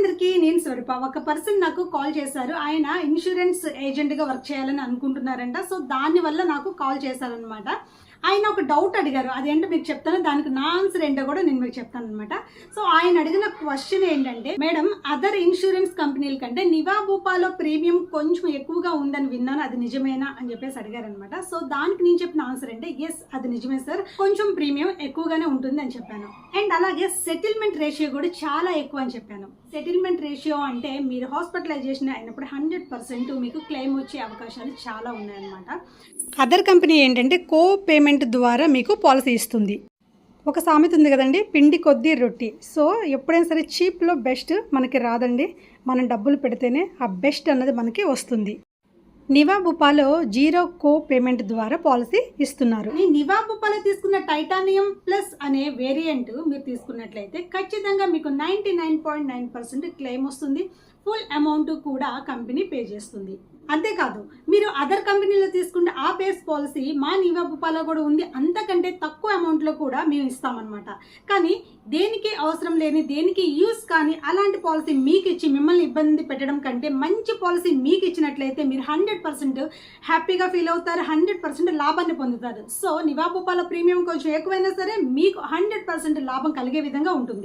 అందరికీ నేను స్వరూప ఒక పర్సన్ నాకు కాల్ చేశారు. ఆయన ఇన్సూరెన్స్ ఏజెంట్గా వర్క్ చేయాలని అనుకుంటున్నారంట. సో దాని వల్ల నాకు కాల్ చేశారనమాట ఆయన ఒక డౌట్ అడిగారు. అదేంటో మీకు చెప్తాను. దానికి నా ఆన్సర్ ఏంటో కూడా నేను మీకు చెప్తాను అనమాట సో ఆయన అడిగిన క్వశ్చన్ ఏంటంటే మేడం అదర్ ఇన్సూరెన్స్ కంపెనీల కంటే నివా భూపాలో ప్రీమియం కొంచెం ఎక్కువగా ఉందని విన్నాను. అది నిజమేనా? అని చెప్పేసి అడిగారనమాట సో దానికి నేను చెప్పిన ఆన్సర్ అంటే ఎస్ అది నిజమే సార్ కొంచెం ప్రీమియం ఎక్కువగానే ఉంటుంది అని చెప్పాను. అండ్ అలాగే సెటిల్మెంట్ రేషియో కూడా చాలా ఎక్కువ అని చెప్పాను. సెటిల్మెంట్ రేషియో అంటే మీరు హాస్పిటలైజేషన్ అయినప్పుడు హండ్రెడ్ పర్సెంట్ మీకు క్లెయిమ్ వచ్చే అవకాశాలు చాలా ఉన్నాయన్నమాట. అదర్ కంపెనీ ఏంటంటే కో పేమెంట్ ద్వారా మీకు పాలసీ ఇస్తుంది. ఒక సామెత ఉంది కదండి పిండి కొద్దీ రొట్టి. సో ఎప్పుడైనా సరే చీప్లో బెస్ట్ మనకి రాదండి. మనం డబ్బులు పెడితేనే ఆ బెస్ట్ అన్నది మనకి వస్తుంది. నివా బుపాలో జీరో కో పేమెంట్ ద్వారా పాలసీ ఇస్తున్నారు. ఈ నివా బుపాలో తీసుకున్న టైటానియం ప్లస్ అనే వేరియంట్ మీరు తీసుకున్నట్లయితే ఖచ్చితంగా మీకు ninety nine point nine percent claim వస్తుంది. ఫుల్ అమౌంట్ కూడా కంపెనీ పే చేస్తుంది. అంతేకాదు మీరు అదర్ కంపెనీలో తీసుకుంటే ఆ బేస్ పాలసీ మా నివాబుపాలో కూడా ఉంది అంతకంటే తక్కువ అమౌంట్లో కూడా మేము ఇస్తామన్నమాట. కానీ దేనికి అవసరం లేని దేనికి యూస్ కానీ అలాంటి పాలసీ మీకు ఇచ్చి మిమ్మల్ని ఇబ్బంది పెట్టడం కంటే మంచి పాలసీ మీకు ఇచ్చినట్లయితే మీరు హండ్రెడ్ పర్సెంట్ హ్యాపీగా ఫీల్ అవుతారు హండ్రెడ్ పర్సెంట్ లాభాన్ని పొందుతారు. సో నివాపుపాలో ప్రీమియం కొంచెం ఎక్కువైనా సరే మీకు హండ్రెడ్ పర్సెంట్ లాభం కలిగే విధంగా ఉంటుంది.